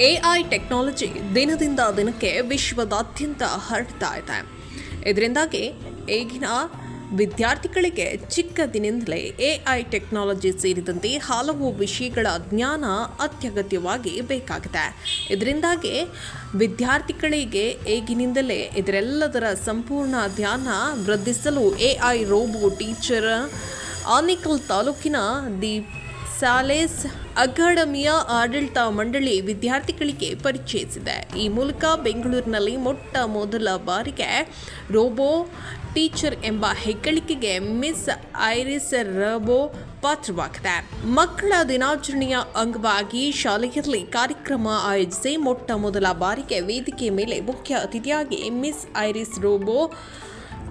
AI technology ದಿನದಿಂದ ದಿನಕ್ಕೆ ವಿಶ್ವದಾದ್ಯಂತ ಹರಡ್ತಾ ಇದೆ. ಇದರಿಂದಾಗಿ ಈಗಿನ ವಿದ್ಯಾರ್ಥಿಗಳಿಗೆ ಚಿಕ್ಕದಿನಿಂದಲೇ ಎಐ ಟೆಕ್ನಾಲಜಿ ಸೇರಿದಂತೆ ಹಲವು ವಿಷಯಗಳ ಜ್ಞಾನ ಅತ್ಯಗತ್ಯವಾಗಿ ಬೇಕಾಗಿದೆ. ಇದರಿಂದಾಗಿ ವಿದ್ಯಾರ್ಥಿಗಳಿಗೆ ಈಗಿನಿಂದಲೇ ಇದರೆಲ್ಲದರ ಸಂಪೂರ್ಣ ಧ್ಯಾನ ವೃದ್ಧಿಸಲು ಎಐ ರೋಬೋ ಟೀಚರ್ ಆನೇಕಲ್ ತಾಲೂಕಿನ ದಿ ಸಾಲೇಸ್ ಅಕಾಡೆಮಿಯ ಆಡಳಿತ ಮಂಡಳಿ ವಿದ್ಯಾರ್ಥಿಗಳಿಗೆ ಪರಿಚಯಿಸಿದೆ. ಈ ಮೂಲಕ ಬೆಂಗಳೂರಿನಲ್ಲಿ ಮೊಟ್ಟ ಮೊದಲ ಬಾರಿಗೆ ರೋಬೋ ಟೀಚರ್ ಎಂಬ ಹೆಗ್ಗಳಿಕೆಗೆ ಮಿಸ್ ಐರಿಸ್ ರಬೋ ಪಾತ್ರವಾಗಿದೆ. ಮಕ್ಕಳ ದಿನಾಚರಣೆಯ ಅಂಗವಾಗಿ ಶಾಲೆಯಲ್ಲಿ ಕಾರ್ಯಕ್ರಮ ಆಯೋಜಿಸಿ ಮೊಟ್ಟ ಮೊದಲ ಬಾರಿಗೆ ವೇದಿಕೆ ಮೇಲೆ ಮುಖ್ಯ ಅತಿಥಿಯಾಗಿ ಮಿಸ್ ಐರಿಸ್ ರೋಬೋ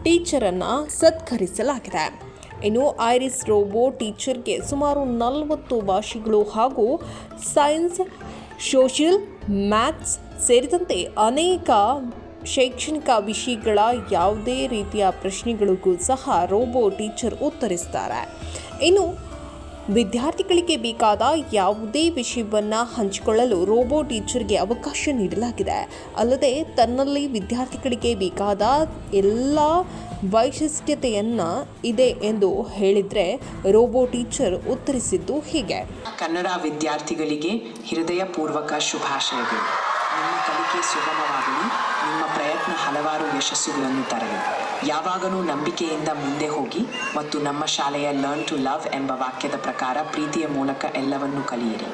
ಟೀಚರನ್ನು ಸತ್ಕರಿಸಲಾಗಿದೆ. ಇನ್ನು ಐರಿಸ್ ರೋಬೋ ಟೀಚರ್ಗೆ ಸುಮಾರು ನಲವತ್ತು ಭಾಷೆಗಳು ಹಾಗೂ ಸೈನ್ಸ್, ಸೋಷಿಯಲ್, ಮ್ಯಾಥ್ಸ್ ಸೇರಿದಂತೆ ಅನೇಕ ಶೈಕ್ಷಣಿಕ ವಿಷಯಗಳ ಯಾವುದೇ ರೀತಿಯ ಪ್ರಶ್ನೆಗಳಿಗೂ ಸಹ ರೋಬೋ ಟೀಚರ್ ಉತ್ತರಿಸ್ತಾರೆ. ಇನ್ನು ವಿದ್ಯಾರ್ಥಿಗಳಿಗೆ ಬೇಕಾದ ಯಾವುದೇ ವಿಷಯವನ್ನು ಹಂಚಿಕೊಳ್ಳಲು ರೋಬೋ ಟೀಚರ್ಗೆ ಅವಕಾಶ ನೀಡಲಾಗಿದೆ. ಅಲ್ಲದೆ ತನ್ನಲ್ಲಿ ವಿದ್ಯಾರ್ಥಿಗಳಿಗೆ ಬೇಕಾದ ಎಲ್ಲ ವೈಶಿಷ್ಟ್ಯತೆಯನ್ನು ಇದೆ ಎಂದು ಹೇಳಿದರೆ ರೋಬೋ ಟೀಚರ್ ಉತ್ತರಿಸಿದ್ದು ಹೀಗೆ. ಕನ್ನಡ ವಿದ್ಯಾರ್ಥಿಗಳಿಗೆ ಹೃದಯಪೂರ್ವಕ ಶುಭಾಶಯಗಳು. ನಿಮ್ಮ ಕಲಿಕೆ ಸುಗಮವಾಗಲಿ. ನಿಮ್ಮ ಪ್ರಯತ್ನ ಹಲವಾರು ಯಶಸ್ಸುಗಳನ್ನು ತರಲಿ. ಯಾವಾಗಲೂ ನಂಬಿಕೆಯಿಂದ ಮುಂದೆ ಹೋಗಿ ಮತ್ತು ನಮ್ಮ ಶಾಲೆಯ ಲರ್ನ್ ಟು ಲವ್ ಎಂಬ ವಾಕ್ಯದ ಪ್ರಕಾರ ಪ್ರೀತಿಯ ಮೂಲಕ ಎಲ್ಲವನ್ನೂ ಕಲಿಯಿರಿ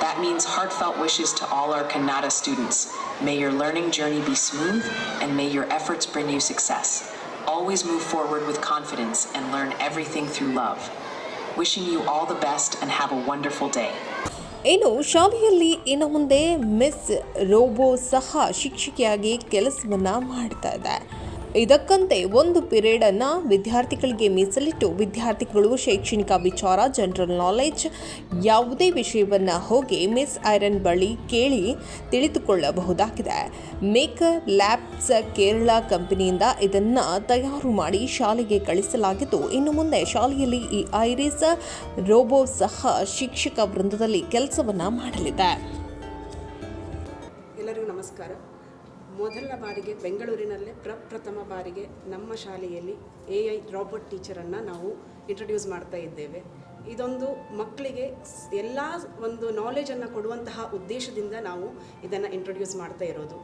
That means heartfelt wishes to all our Kannada students. May your learning journey be smooth and may your efforts bring you success. Always move forward with confidence and learn everything through love. Wishing you all the best and have a wonderful day. ಇನ್ನು ಶಾಲೆಯಲ್ಲಿ ಇನ್ನು ಮುಂದೆ miss robo ಸಹ ಶಿಕ್ಷಕಿಯಾಗಿ ಕೆಲಸವನ್ನು ಮಾಡ್ತಾ ಇದೆ ಇದಕ್ಕಂತೆ ಒಂದು period ಅನ್ನ ವಿದ್ಯಾರ್ಥಿಗಳಿಗೆ ಮೀಸಲಿಟ್ಟು ವಿದ್ಯಾರ್ಥಿಗಳು ಶೈಕ್ಷಣಿಕ ವಿಚಾರ ಜನರಲ್ ನಾಲೆಜ್ ಯಾವುದೇ ವಿಷಯವನ್ನ ಹೋಗಿ ಮಿಸ್ ಐರನ್ ಬಳಿ ಕೇಳಿ ತಿಳಿದುಕೊಳ್ಳಬಹುದಾಗಿದೆ. ಮೇಕರ್ ಲ್ಯಾಬ್ಸ್ ಕೇರಳ ಕಂಪನಿಯಿಂದ ಇದನ್ನ ತಯಾರು ಮಾಡಿ ಶಾಲೆಗೆ ಕಳಿಸಲಾಗಿದ್ದು, ಇನ್ನು ಮುಂದೆ ಶಾಲೆಯಲ್ಲಿ ಈ ಐರಿಸ್ ರೋಬೋ ಸಹ ಶಿಕ್ಷಕ ವೃಂದದಲ್ಲಿ ಕೆಲಸವನ್ನ ಮಾಡಲಿದೆ. ಎಲ್ಲರಿಗೂ ನಮಸ್ಕಾರ. ಮೊದಲ ಬಾರಿಗೆ ಬೆಂಗಳೂರಿನಲ್ಲೇ ಪ್ರಪ್ರಥಮ ಬಾರಿಗೆ ನಮ್ಮ ಶಾಲೆಯಲ್ಲಿ ಎ ಐ ರಾಬರ್ಟ್ ಟೀಚರನ್ನು ನಾವು ಇಂಟ್ರೊಡ್ಯೂಸ್ ಮಾಡ್ತಾ ಇದ್ದೇವೆ. ಇದೊಂದು ಮಕ್ಕಳಿಗೆ ಎಲ್ಲ ಒಂದು ನಾಲೆಜನ್ನು ಕೊಡುವಂತಹ ಉದ್ದೇಶದಿಂದ ನಾವು ಇದನ್ನು ಇಂಟ್ರೊಡ್ಯೂಸ್ ಮಾಡ್ತಾ ಇರೋದು.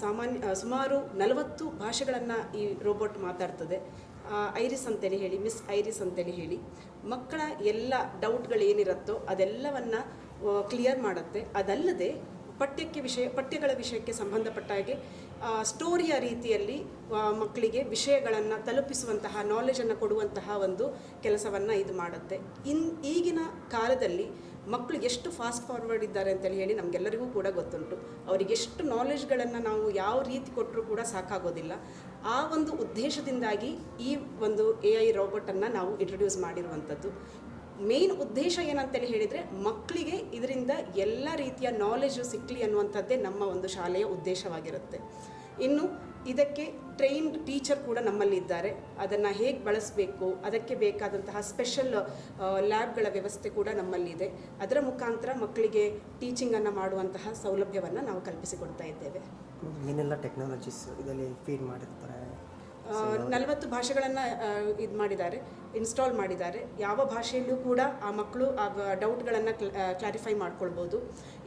ಸಾಮಾನ್ಯ ಸುಮಾರು ನಲವತ್ತು ಭಾಷೆಗಳನ್ನು ಈ ರೋಬೋಟ್ ಮಾತಾಡ್ತದೆ. ಐರಿಸ್ ಅಂತೇಳಿ ಹೇಳಿ, ಮಿಸ್ ಐರಿಸ್ ಅಂತೇಳಿ ಹೇಳಿ, ಮಕ್ಕಳ ಎಲ್ಲ ಡೌಟ್ಗಳು ಏನಿರುತ್ತೋ ಅದೆಲ್ಲವನ್ನು ಕ್ಲಿಯರ್ ಮಾಡುತ್ತೆ. ಅದಲ್ಲದೆ ಪಠ್ಯಕ್ಕೆ ವಿಷಯ, ಪಠ್ಯಗಳ ವಿಷಯಕ್ಕೆ ಸಂಬಂಧಪಟ್ಟ ಹಾಗೆ ಸ್ಟೋರಿಯ ರೀತಿಯಲ್ಲಿ ಮಕ್ಕಳಿಗೆ ವಿಷಯಗಳನ್ನು ತಲುಪಿಸುವಂತಹ ನಾಲೆಜನ್ನು ಕೊಡುವಂತಹ ಒಂದು ಕೆಲಸವನ್ನು ಇದು ಮಾಡುತ್ತೆ. ಇನ್, ಈಗಿನ ಕಾಲದಲ್ಲಿ ಮಕ್ಕಳು ಎಷ್ಟು ಫಾಸ್ಟ್ ಫಾರ್ವರ್ಡ್ ಇದ್ದಾರೆ ಅಂತೇಳಿ ಹೇಳಿ ನಮಗೆಲ್ಲರಿಗೂ ಕೂಡ ಗೊತ್ತುಂಟು. ಅವರಿಗೆ ಎಷ್ಟು ನಾಲೆಜ್ಗಳನ್ನು ನಾವು ಯಾವ ರೀತಿ ಕೊಟ್ಟರೂ ಕೂಡ ಸಾಕಾಗೋದಿಲ್ಲ. ಆ ಒಂದು ಉದ್ದೇಶದಿಂದಾಗಿ ಈ ಒಂದು ಎ ಐ ರಾಬೋಟನ್ನು ನಾವು ಇಂಟ್ರೊಡ್ಯೂಸ್ ಮಾಡಿರುವಂಥದ್ದು. ಮೇನ್ ಉದ್ದೇಶ ಏನಂತೇಳಿ ಹೇಳಿದರೆ ಮಕ್ಕಳಿಗೆ ಇದರಿಂದ ಎಲ್ಲ ರೀತಿಯ ನಾಲೆಜು ಸಿಕ್ಕಲಿ ಅನ್ನುವಂಥದ್ದೇ ನಮ್ಮ ಒಂದು ಶಾಲೆಯ ಉದ್ದೇಶವಾಗಿರುತ್ತೆ. ಇನ್ನು ಇದಕ್ಕೆ ಟ್ರೈನ್ಡ್ ಟೀಚರ್ ಕೂಡ ನಮ್ಮಲ್ಲಿ ಇದ್ದಾರೆ. ಅದನ್ನು ಹೇಗೆ ಬಳಸಬೇಕು, ಅದಕ್ಕೆ ಬೇಕಾದಂತಹ ಸ್ಪೆಷಲ್ ಲ್ಯಾಬ್ಗಳ ವ್ಯವಸ್ಥೆ ಕೂಡ ನಮ್ಮಲ್ಲಿದೆ ಅದರ ಮುಖಾಂತರ ಮಕ್ಕಳಿಗೆ ಟೀಚಿಂಗನ್ನು ಮಾಡುವಂತಹ ಸೌಲಭ್ಯವನ್ನು ನಾವು ಕಲ್ಪಿಸಿಕೊಡ್ತಾ ಇದ್ದೇವೆ. ಏನೆಲ್ಲ ಟೆಕ್ನಾಲಜೀಸ್ ಇದರಲ್ಲಿ ಫೀಡ್ ಮಾಡಿರ್ತಾರೆ? ನಲವತ್ತು ಭಾಷೆಗಳನ್ನು ಇದು ಮಾಡಿದ್ದಾರೆ ಇನ್ಸ್ಟಾಲ್ ಮಾಡಿದ್ದಾರೆ. ಯಾವ ಭಾಷೆಯಲ್ಲೂ ಕೂಡ ಆ ಮಕ್ಕಳು ಆ ಡೌಟ್ಗಳನ್ನು ಕ್ಲಾರಿಫೈ ಮಾಡ್ಕೊಳ್ಬೋದು.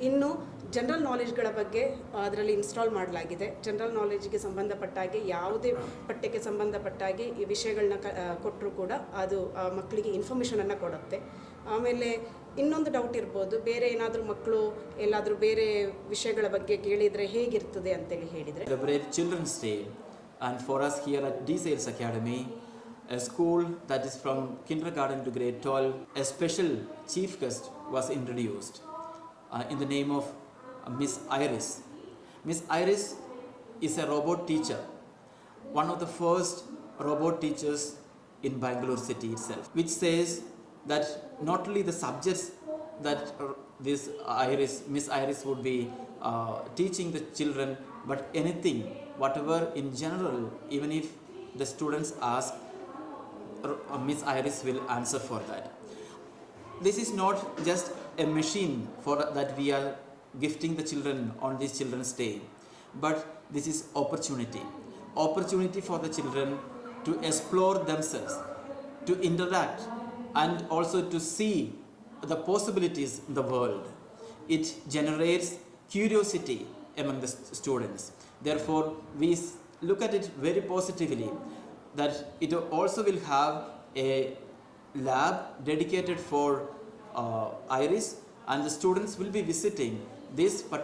ಇನ್ನು ಜನರಲ್ ನಾಲೆಜ್ಗಳ ಬಗ್ಗೆ ಅದರಲ್ಲಿ ಇನ್ಸ್ಟಾಲ್ ಮಾಡಲಾಗಿದೆ. ಜನರಲ್ ನಾಲೆಜ್ಗೆ ಸಂಬಂಧಪಟ್ಟಾಗೆ ಯಾವುದೇ ಪಠ್ಯಕ್ಕೆ ಸಂಬಂಧಪಟ್ಟ ಹಾಗೆ ಈ ವಿಷಯಗಳನ್ನ ಕ ಕೊಟ್ಟರೂ ಕೂಡ ಅದು ಮಕ್ಕಳಿಗೆ ಇನ್ಫಾರ್ಮೇಷನನ್ನು ಕೊಡುತ್ತೆ. ಆಮೇಲೆ ಇನ್ನೊಂದು ಡೌಟ್ ಇರ್ಬೋದು, ಬೇರೆ ಏನಾದರೂ ಮಕ್ಕಳು ಎಲ್ಲಾದರೂ ಬೇರೆ ವಿಷಯಗಳ ಬಗ್ಗೆ ಕೇಳಿದರೆ ಹೇಗಿರ್ತದೆ ಅಂತೇಳಿ ಹೇಳಿದರೆ. Children's day. And for us here at D Sales Academy, a school that is from kindergarten to grade 12, a special chief guest was introduced uh, in the name of Miss Iris. Miss Iris is a robot teacher, one of the first robot teachers in Bangalore city itself, which says that not only the subjects that uh, this Iris, Miss Iris would be uh, teaching the children, but anything, whatever in general, even if the students ask, uh, Miss Iris will answer for that. This is not just a machine for that we are gifting the children on this children's day, but this is opportunity. Opportunity for the children to explore themselves, to interact, and also to see the possibilities in the world. It generates curiosity among the students. Therefore, we look at it very positively that it also will have a lab dedicated for uh, iris and the students will be visiting this particular